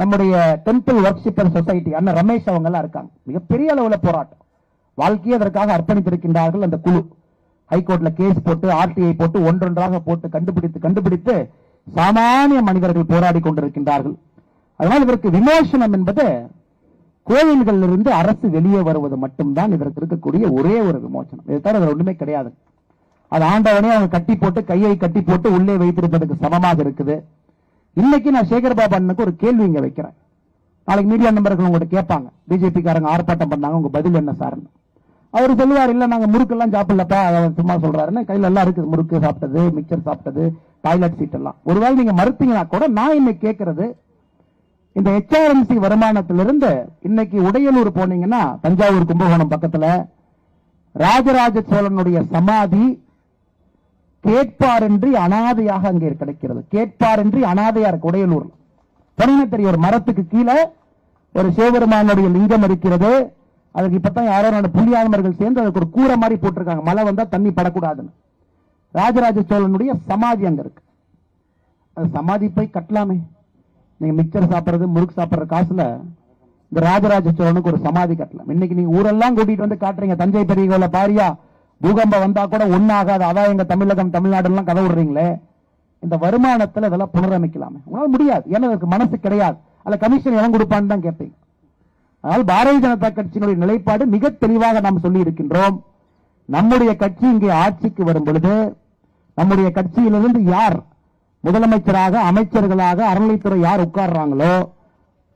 நம்முடைய temple ஒர்க்ஷிப்பர் society அண்ணன் ரமேஷ் அவங்க எல்லாம் இருக்காங்க. மிகப்பெரிய அளவுல போராட்டம். வாழ்க்கையை அதற்காக அர்ப்பணித்திருக்கின்றார்கள் அந்த குழு. ஹைகோர்ட்ல கேஸ் போட்டு ஆர்டிஐ போட்டு ஒன்றொன்றாக போட்டு கண்டுபிடித்து கண்டுபிடித்து சாமானிய மனிதர்கள் போராடி கொண்டிருக்கின்றார்கள். அதனால் இதற்கு விமோசனம் என்பது கோயில்களில் இருந்து அரசு வெளியே வருவது மட்டும்தான் இதற்கு இருக்கக்கூடிய ஒரே ஒரு விமோசனம். இதை தவிர ஒன்றுமே கிடையாது. அது ஆண்டவனே அவங்க கட்டி போட்டு கையை கட்டி போட்டு உள்ளே வைத்திருப்பதற்கு சமமாக இருக்குது. இன்னைக்கு நான் சேகர் பாபு அண்ணனுக்கு ஒரு கேள்வி இங்க வைக்கிறேன். நாளைக்கு மீடியா நம்பர்கள் உங்கள்கிட்ட கேட்பாங்க. பிஜேபி காரங்க ஆர்ப்பாட்டம் பண்ணாங்க உங்க பதில் என்ன சார்னு அவர் சொல்லுவார் இல்ல நாங்க முறுக்கெல்லாம் சாப்பிடலப்பா. அவர் சும்மா சொல்றாருன்னு கையில எல்லாம் இருக்குது முறுக்கு சாப்பிட்டது மிக்சர் சாப்பிட்டது டாய்லெட் சீட் எல்லாம். ஒருவேளை நீங்க மறுத்தீங்கன்னா கூட நான் இன்னைக்கு கேட்கறது இந்த ஹெச்ஆர்எம்சி வருமானத்திலிருந்து இன்னைக்கு உடையலூர் போனீங்கன்னா தஞ்சாவூர் கும்பகோணம் பக்கத்துல ராஜராஜ சோழனுடைய சமாதி கேட்பாரின்றி அனாதையாக அங்கே கிடைக்கிறது. கேட்பாரின்றி அனாதையா இருக்கு உடையலூர்ல சொன்னீங்கன்னா ஒரு மரத்துக்கு கீழே ஒரு சிவபெருமானுடைய லிங்கம் இருக்கிறது. அதுக்கு இப்பதான் யாரோ ரெண்டு புள்ளியாளர்கள் சேர்ந்து அதுக்கு ஒரு கூரை மாதிரி போட்டிருக்காங்க. மழை வந்தா தண்ணி படக்கூடாதுன்னு. ராஜராஜ சோழனுடைய சமாதி அங்க இருக்கு. அது சமாதி போய் கட்டலாமே. நீங்க மிக்சர் சாப்பிடுறது முறுக்கு சாப்பிடுற காசுல இந்த ராஜராஜ சோழனுக்கு ஒரு சமாதி கட்டலாம். இன்னைக்கு நீங்க ஊரெல்லாம் கூட்டிட்டு வந்து காட்டுறீங்க. தஞ்சை பெரிய கோயில பாரியா பூகம்பம் வந்தா கூட ஒன்னாகாது அதான் எங்க தமிழகம் தமிழ்நாடு எல்லாம் கதை விடுறீங்களே. இந்த வருமானத்துல இதெல்லாம் புனரமைக்கலாமே. உங்களால முடியாது. ஏன்னா அதுக்கு மனசு கிடையாது. அல்ல கமிஷன் இடம் கொடுப்பான்னு தான் கேட்பீங்க. அதனால் பாரதிய ஜனதா கட்சியினுடைய நிலைப்பாடு மிக தெளிவாக நாம் சொல்லி இருக்கின்றோம் நம்முடைய கட்சி இங்கே ஆட்சிக்கு வரும் பொழுது நம்முடைய கட்சியிலிருந்து யார் முதலமைச்சராக அமைச்சர்களாக அறநிலைத்துறை யார் உட்கார்றாங்களோ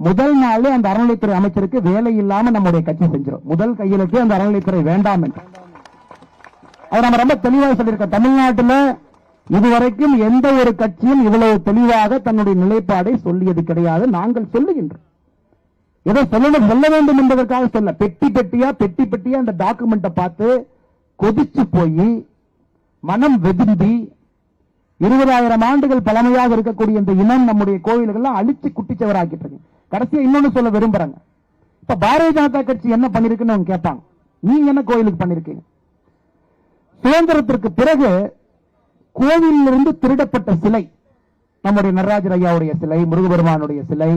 முதல் நாளே அந்த அறநிலைத்துறை அமைச்சருக்கு வேலை இல்லாம நம்முடைய கட்சி செஞ்சிடும் முதல் கையிலுக்கு அந்த அறநிலைத்துறை வேண்டாம் என்று. அதை நம்ம ரொம்ப தெளிவாக சொல்லியிருக்கோம். தமிழ்நாட்டில் இதுவரைக்கும் எந்த ஒரு கட்சியும் இவ்வளவு தெளிவாக தன்னுடைய நிலைப்பாடை சொல்லியது கிடையாது. நாங்கள் சொல்லுகின்றோம். ஏதோ சொல்லணும் சொல்ல வேண்டும் என்பதற்காக சொல்ல. பெட்டி பெட்டியா பெட்டி பெட்டியா அந்த டாக்குமெண்ட்டை பார்த்து கொதிச்சு போய் மனம் வெதும்பி இருபதாயிரம் ஆண்டுகள் பழமையாக இருக்கக்கூடிய இந்த இனம் நம்முடைய கோயில்கள்லாம் அழிச்சு குட்டிச்சவராக்கிட்டு இருக்கு. கடைசியா இன்னொன்னு சொல்ல விரும்புறாங்க. இப்ப பாரதிய ஜனதா கட்சி என்ன பண்ணிருக்குன்னு அவங்க கேட்பாங்க. நீங்க என்ன கோயிலுக்கு பண்ணிருக்கீங்க? சுதந்திரத்திற்கு பிறகு கோவிலிருந்து திருடப்பட்ட சிலை நம்முடைய நடராஜர் ஐயாவுடைய சிலை முருகபெருமானுடைய சிலை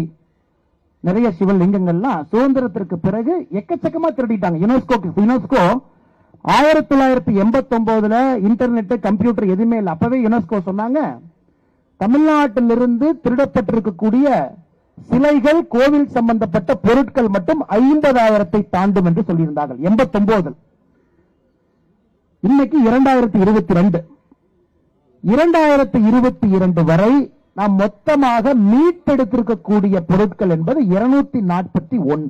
நிறைய சிவலிங்கங்கள்லாம் சுதந்திரத்திற்கு பிறகு எக்கச்சக்கமா திருடிட்டாங்க. யுனெஸ்கோ யுனெஸ்கோ ஆயிரத்தி தொள்ளாயிரத்தி எண்பத்தி ஒன்பதுல இன்டர்நெட் கம்ப்யூட்டர் எதுவுமே இல்லை. அப்பவே யுனெஸ்கோ சொன்னாங்க தமிழ்நாட்டிலிருந்து திருடப்பட்டிருக்கக்கூடிய சிலைகள் கோவில் சம்பந்தப்பட்ட பொருட்கள் மட்டும் ஐம்பதாயிரத்தை தாண்டும் என்று சொல்லியிருந்தார்கள். எண்பத்தி ஒன்பதில் இன்னைக்கு இரண்டாயிரத்தி இருபத்தி ரெண்டு. இரண்டாயிரத்தி இருபத்தி இரண்டு வரை நாம் மொத்தமாக மீட்டெடுத்திருக்கக்கூடிய பொருட்கள் என்பது இருநூத்தி நாற்பத்தி ஒன்னு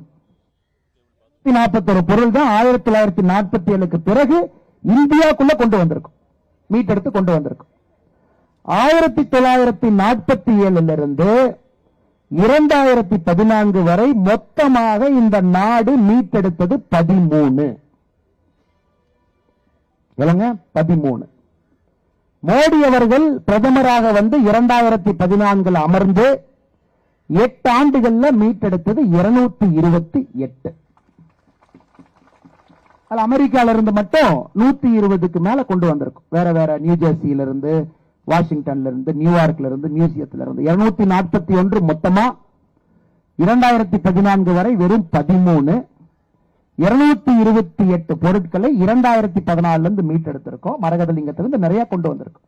நாற்பத்தொரு பொருள் தான் ஆயிரத்தி தொள்ளாயிரத்தி நாற்பத்தி ஏழுக்கு பிறகு இந்தியாக்குள்ள கொண்டு வந்திருக்கும். மீட்டெடுத்து கொண்டு வந்திருக்கும். ஆயிரத்தி தொள்ளாயிரத்தி நாற்பத்தி ஏழுல இருந்து இரண்டாயிரத்தி பதினான்கு வரை மொத்தமாக இந்த நாடு மீட்டெடுத்தது பதிமூணு. விளங்க பதிமூணு. மோடி அவர்கள் பிரதமராக வந்து இரண்டாயிரத்தி பதினான்கில் அமர்ந்து எட்டு ஆண்டுகள்ல மீட்டெடுத்தது இருநூத்தி இருபத்தி எட்டு. அது அமெரிக்கால இருந்து மட்டும் நூத்தி இருபதுக்கு மேல கொண்டு வந்திருக்கும். வேற வேற நியூஜெர்சியில இருந்து வாஷிங்டன்ல இருந்து நியூயார்க்ல இருந்து மியூசியத்துல இருந்து இருநூத்தி நாற்பத்தி ஒன்று மொத்தமா. இரண்டாயிரத்தி பதினான்கு வரை வெறும் பதிமூணு. இருநூத்தி இருபத்தி எட்டு பொருட்களை இரண்டாயிரத்தி பதினாலுல இருந்து மீட்டெடுத்திருக்கோம். மரகதலிங்கத்திலிருந்து நிறைய கொண்டு வந்திருக்கோம்.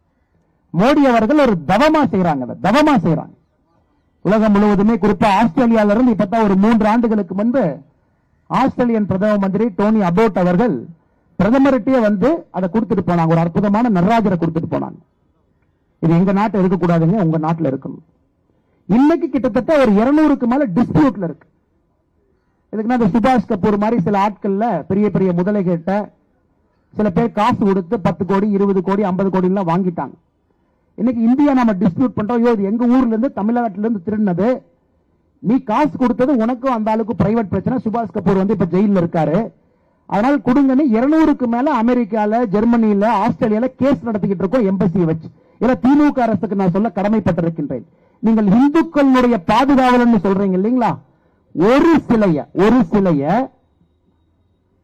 மோடி அவர்கள் ஒரு தவமா செய்யறாங்க அதை, தவமா செய்யறாங்க உலகம் முழுவதுமே குறிப்பா ஆஸ்திரேலியால இருந்து இப்பதான் ஒரு மூன்று ஆண்டுகளுக்கு முன்பு ஆஸ்திரேலியன் பிரதம மந்திரி டோனி அபோட் அவர்கள் பிரதமர்கிட்டயே வந்து அதை கொடுத்துட்டு போனாங்க. ஒரு அற்புதமான நடராஜரை கொடுத்துட்டு போனாங்க. இது எங்க நாட்டில் இருக்கக்கூடாதுங்க உங்க நாட்டில் இருக்கணும். இன்னைக்கு கிட்டத்தட்ட ஒரு இருநூறுக்கு மேல டிஸ்பியூட்ல இருக்கு. இதுக்குன்னா இந்த சுபாஷ் கபூர் மாதிரி சில ஆட்கள்ல பெரிய பெரிய முதலைகிட்ட சில பேர் காசு கொடுத்து பத்து கோடி இருபது கோடி ஐம்பது கோடி எல்லாம் வாங்கிட்டாங்க. இன்னைக்கு இந்தியா நம்ம டிஸ்பியூட் பண்றோம். ஐயோ இது எங்க ஊர்ல இருந்து தமிழ்நாட்டில இருந்து திருடினது. நீ காசு கொடுத்தது உனக்கும் அந்த அளவுக்கு பிரைவேட் பிரச்சனை. சுபாஷ் கபூர் வந்து இப்ப ஜெயில இருக்காரு. அதனால கொடுங்கன்னு இருநூறுக்கு மேல அமெரிக்கால ஜெர்மனியில ஆஸ்திரேலியால கேஸ் நடத்திக்கிட்டு இருக்கோம் எம்பசியை வச்சு. இல்ல திமுக அரசுக்கு நான் சொல்ல கடமைப்பட்டிருக்கின்றேன். நீங்கள் இந்துக்களுடைய பாதுகாவலன்னு சொல்றீங்க இல்லீங்களா? ஒரு சிலைய ஒரு சிலைய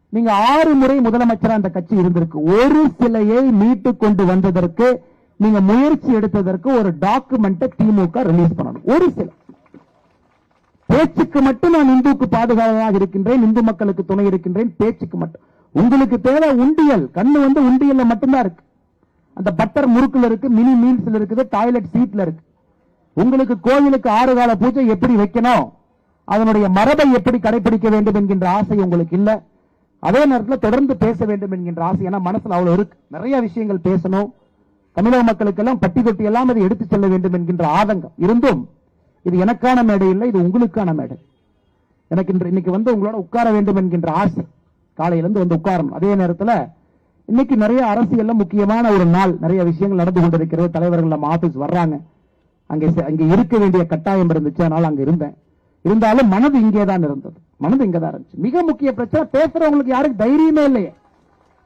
நீங்க ஆறு முறை முதலமைச்சரா அந்த கட்சி இருந்திருக்கு. ஒரு சிலையை மீட்டு கொண்டு வந்ததற்கு நீங்க முயற்சி எடுத்ததற்கு ஒரு டாக்குமெண்ட் திமுக ரிலீஸ் பண்ணணும். ஒரு சிலை. பேச்சுக்கு மட்டும் நான் இந்துக்கு பாதுகாவலாக இருக்கின்றேன் இந்து மக்களுக்கு துணை இருக்கின்றேன் பேச்சுக்கு மட்டும். உங்களுக்கு தேவை உண்டியல். கண்ணு வந்து உண்டியல்ல மட்டும்தான் இருக்கு. அந்த பட்டர் முறுக்குல இருக்கு மினி மீல்ஸ்ல இருக்குது டாய்லெட் சீட்ல இருக்கு. உங்களுக்கு கோயிலுக்கு ஆறு கால பூஜை எப்படி வைக்கணும்? அதனுடைய மரபை எப்படி கடைபிடிக்க வேண்டும் என்கின்ற ஆசை உங்களுக்கு இல்ல. அதே நேரத்தில் தொடர்ந்து பேச வேண்டும் என்கின்ற ஆசை. ஏன்னா மனசுல அவ்வளவு இருக்கு. நிறைய விஷயங்கள் பேசணும். தமிழக மக்களுக்கெல்லாம் பட்டி தொட்டி எல்லாம் அதை எடுத்துச் செல்ல வேண்டும் என்கின்ற ஆதங்கம். இருந்தும் இது எனக்கான மேடை இல்லை இது உங்களுக்கான மேடை. எனக்கு இன்று இன்னைக்கு வந்து உங்களோட உட்கார வேண்டும் என்கின்ற ஆசை. காலையில இருந்து வந்து உட்காரணும். அதே நேரத்துல இன்னைக்கு நிறைய அரசியல்ல முக்கியமான ஒரு நாள். நிறைய விஷயங்கள் நடந்து கொண்டிருக்கிறது. தலைவர்கள் நம்ம ஆபீஸ் வர்றாங்க. அங்கே அங்கே இருக்க வேண்டிய கட்டாயம் இருந்துச்சு. அதனால அங்க இருந்தேன். இருந்தாலும் மனது இங்கே தான் இருந்தது. மனது இங்கதான் இருந்துச்சு. மிக முக்கிய பிரச்சனை பேசுறவங்களுக்கு யாருக்கு தைரியமே இல்லையே.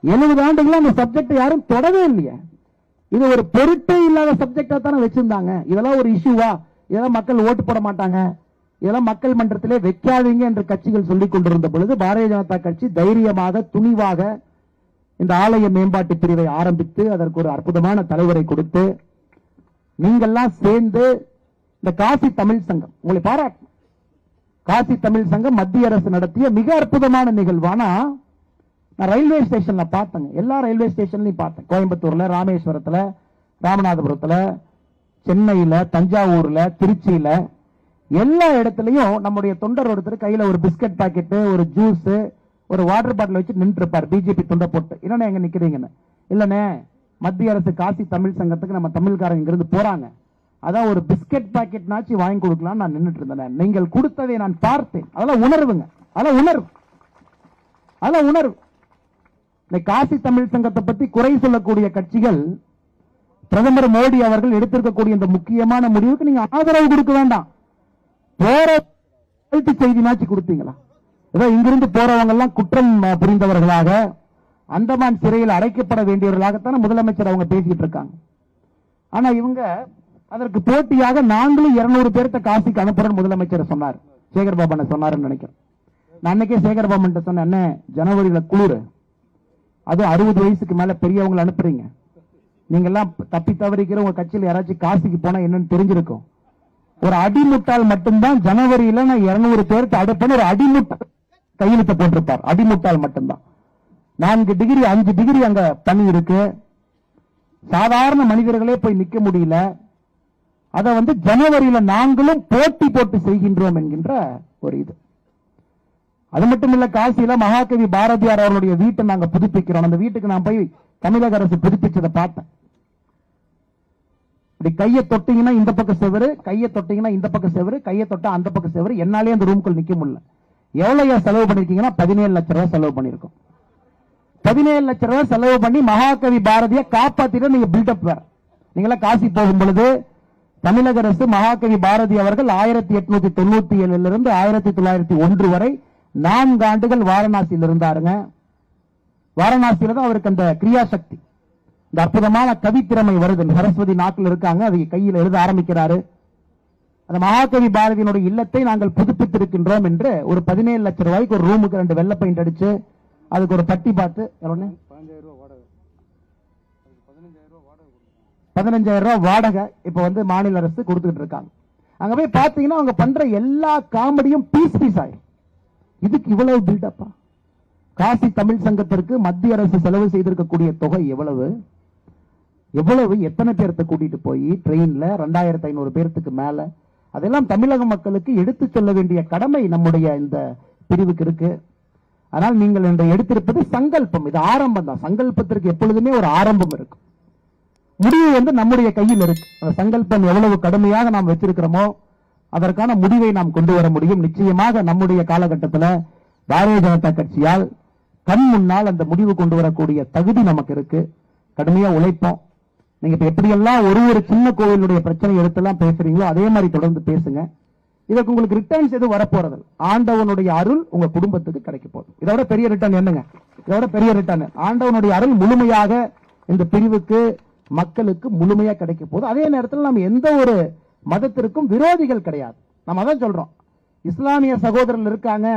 எழுபது ஆண்டுகளா அந்த சப்ஜெக்ட் யாரும் தொடவே இல்லையே. இது ஒரு பொருட்டே இல்லாத சப்ஜெக்டா தானே வச்சிருந்தாங்க. இதெல்லாம் ஒரு இஷ்யூவா இதெல்லாம் மக்கள் ஓட்டு போட மாட்டாங்க. இதெல்லாம் மக்கள் மன்றத்திலே வைக்காதீங்க என்று கட்சிகள் சொல்லிக் கொண்டிருந்த பொழுது பாரதிய ஜனதா கட்சி தைரியமாக துணிவாக இந்த ஆலய மேம்பாட்டு பிரிவை ஆரம்பித்து அதற்கு ஒரு அற்புதமான தலைவரை கொடுத்து நீங்கள்லாம் சேர்ந்து இந்த காசி தமிழ் சங்கம் உங்களை பாராட்டு காசி தமிழ் சங்கம் மத்திய அரசு நடத்திய மிக அற்புதமான நிகழ்வானா நான் ரயில்வே ஸ்டேஷன்ல பார்த்தேங்க. எல்லா ரயில்வே ஸ்டேஷன்லையும் பார்த்தேன். கோயம்புத்தூர்ல ராமேஸ்வரத்துல ராமநாதபுரத்துல சென்னையில தஞ்சாவூர்ல திருச்சியில. எல்லா இடத்துலையும் நம்முடைய தொண்டர் ஒருத்தர் கையில ஒரு பிஸ்கட் பாக்கெட்டு ஒரு ஜூஸ் ஒரு வாட்டர் பாட்டில் வச்சு நின்று இருப்பார் பிஜேபி தொண்டை போட்டு. என்னண்ணே எங்க நிக்கிறீங்கன்னு. இல்லைண்ணே மத்திய அரசு காசி தமிழ் சங்கத்துக்கு நம்ம தமிழ்காரங்க இங்கிருந்து போறாங்க. அதான் ஒரு பிஸ்கட் பாக்கெட்னாச்சும் வாங்கி கொடுக்கலாம் நான் நின்னுட்டு இருந்தேன். நீங்கள் கொடுத்ததை நான் பார்த்தேன். அதெல்லாம் உணர்வுங்க. அதெல்லாம் உணர்வு. அதெல்லாம் உணர்வு. இந்த காசி தமிழ் சங்கத்தை பத்தி குறை சொல்லக்கூடிய கட்சிகள் பிரதமர் மோடி அவர்கள் எடுத்திருக்கக்கூடிய இந்த முக்கியமான முடிவுக்கு நீங்க ஆதரவு கொடுக்க வேண்டாம். போற வாழ்த்து செய்தினாச்சு கொடுத்தீங்களா? ஏதோ இங்கிருந்து போறவங்க எல்லாம் குற்றம் புரிந்தவர்களாக அந்தமான் சிறையில் அடைக்கப்பட வேண்டியவர்களாகத்தான முதலமைச்சர் அவங்க பேசிட்டு இருக்காங்க. ஆனா இவங்க அதற்கு போட்டியாக நாங்களும் இருநூறு பேர்த்த காசிக்கு அனுப்புறோம் முதலமைச்சர் சொன்னார். சேகர் பாபு சொன்னாருன்னு நினைக்கிறேன். நான் அன்னைக்கே சேகர் பாபன் சொன்னேன் அண்ணே ஜனவரியில குளிர். அதுவும் அறுபது வயசுக்கு மேல பெரியவங்களை அனுப்புறீங்க. நீங்க எல்லாம் தப்பி தவறிக்கிற உங்க கட்சியில் யாராச்சும் காசிக்கு போனா என்னன்னு தெரிஞ்சிருக்கும். ஒரு அடிமுட்டால் மட்டும்தான் ஜனவரியில நான் இருநூறு பேருக்கு அடுப்பன்னு ஒரு அடிமுட்டால் கையெழுத்து போட்டிருப்பார். அடிமுட்டால் மட்டும்தான். நான்கு டிகிரி அஞ்சு டிகிரி அங்க தண்ணி இருக்கு. சாதாரண மனிதர்களே போய் நிக்க முடியல. அதை வந்து ஜனவரியில நாங்களும் போட்டி போட்டு செய்கின்றோம் என்கின்ற ஒரு இது. அது மட்டும் இல்ல காசியில மகாகவி பாரதியார் அவர்களுடைய வீட்டை நாங்க புதுப்பிக்கிறோம். அந்த வீட்டுக்கு நான் போய் தமிழக அரசு புதுப்பிச்சதை பார்த்தேன். இப்படி கையை தொட்டீங்கன்னா இந்த பக்கம் செவரு கையை தொட்டீங்கன்னா இந்த பக்கம் செவரு கையை தொட்டா அந்த பக்கம் செவரு. என்னாலே அந்த ரூம்குள் நிக்க முடியல. எவ்வளவு செலவு பண்ணிருக்கீங்கன்னா பதினேழு லட்ச ரூபாய் செலவு பண்ணிருக்கோம். பதினேழு லட்ச ரூபாய் செலவு பண்ணி மகாகவி பாரதியை காப்பாத்திட்டு நீங்க பில்டப் வேற. நீங்களா காசி போகும் பொழுது தமிழக அரசு மகாகவி பாரதி அவர்கள் ஆயிரத்தி எட்நூத்தி தொண்ணூத்தி ஏழுல இருந்து ஆயிரத்தி தொள்ளாயிரத்தி ஒன்று வரை நான்கு ஆண்டுகள் வாரணாசியில் இருந்தாருங்க. வாரணாசியில தான் அவருக்கு அந்த கிரியாசக்தி இந்த அற்புதமான கவித்திறமை வருது. சரஸ்வதி நாட்டில் இருக்காங்க அதை கையில் எழுத ஆரம்பிக்கிறாரு. அந்த மகாகவி பாரதியினுடைய இல்லத்தை நாங்கள் புதுப்பித்திருக்கின்றோம் என்று ஒரு பதினேழு லட்சம் ரூபாய்க்கு ஒரு ரூமுக்கு ரெண்டு வெள்ளை பெயிண்ட் அடிச்சு அதுக்கு ஒரு பட்டி பார்த்து பதினஞ்சாயிரம் ரூபாய் வாடகை இப்போ வந்து மாநில அரசு கொடுத்துட்டு இருக்காங்க. அங்க போய் பாத்தீங்கன்னா அவங்க பண்ற எல்லா காமெடியும் பீஸ் பீஸ் ஆயிரும் இதுக்கு இவ்வளவு பில்டப்பா காசி தமிழ் சங்கத்திற்கு மத்திய அரசு செலவு செய்திருக்கக்கூடிய தொகை எவ்வளவு? எவ்வளவு? எத்தனை பேர்த்த கூட்டிட்டு போய்? ட்ரெயின்ல ரெண்டாயிரத்தி ஐநூறு பேர்த்துக்கு மேல. அதெல்லாம் தமிழக மக்களுக்கு எடுத்து சொல்ல வேண்டிய கடமை நம்முடைய இந்த பிரிவுக்கு இருக்கு. ஆனால் நீங்கள் இன்று எடுத்திருப்பது சங்கல்பம். இது ஆரம்பம் தான் சங்கல்பத்திற்கு எப்பொழுதுமே ஒரு ஆரம்பம் இருக்கும். முடிவு வந்து நம்முடைய கையில் இருக்கு. அந்த சங்கல்பம் எவ்வளவு கடுமையாக நாம் வச்சிருக்கிறோமோ அதற்கான முடிவை நாம் கொண்டு வர முடியும். நிச்சயமாக நம்முடைய காலகட்டத்தில் பாரதிய ஜனதா கட்சியால் கண் முன்னால் அந்த முடிவு கொண்டு வரக்கூடிய தகுதி நமக்கு இருக்கு. கடுமையா உழைப்போம். நீங்க இப்ப எப்படியெல்லாம் ஒரு ஒரு சின்ன கோவிலுடைய பிரச்சனை எடுத்தெல்லாம் பேசுறீங்களோ அதே மாதிரி தொடர்ந்து பேசுங்க. இதற்கு உங்களுக்கு ரிட்டர்ன்ஸ் எதுவும் வரப்போறது ஆண்டவனுடைய அருள் உங்க குடும்பத்துக்கு கிடைக்க போகுது. இதோட பெரிய ரிட்டர்ன் என்னங்க? இதோட பெரிய ரிட்டர்ன் ஆண்டவனுடைய அருள் முழுமையாக இந்த பிரிவுக்கு மக்களுக்கு முழுமையா கிடைக்க போகுது. அதே நேரத்தில் நம்ம எந்த ஒரு மதத்திற்கும் விரோதிகள் கிடையாது. நம்ம அதான் சொல்றோம். இஸ்லாமிய சகோதரர்கள் இருக்காங்க.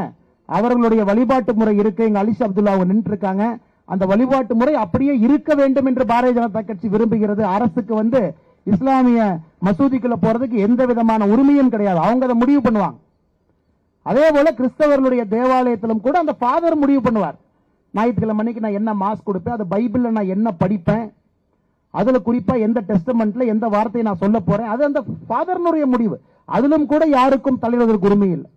அவர்களுடைய வழிபாட்டு முறை இருக்கு. எங்க அலிஷ் அப்துல்லா அவங்க நின்று இருக்காங்க அந்த வழிபாட்டு முறை அப்படியே இருக்க வேண்டும் என்று பாரதிய ஜனதா கட்சி விரும்புகிறது. அரசுக்கு வந்து இஸ்லாமிய மசூதிக்குள்ள போறதுக்கு எந்த விதமான உரிமையும் கிடையாது. அவங்க அதை முடிவு பண்ணுவாங்க. அதே போல கிறிஸ்தவர்களுடைய தேவாலயத்திலும் கூட அந்த ஃபாதர் முடிவு பண்ணுவார். ஞாயிற்றுக்கிழமை அன்னைக்கு நான் என்ன மாஸ் கொடுப்பேன்? அது பைபிளில் நான் என்ன படிப்பேன்? அதுல குறிப்பா எந்த டெஸ்டமெண்ட்ல எந்த வார்த்தையை நான் சொல்ல போறேன் அது அந்த ஃபாதர்னுடைய முடிவு. அதிலும் கூட யாருக்கும் தலைவதற்கு உரிமை இல்லை.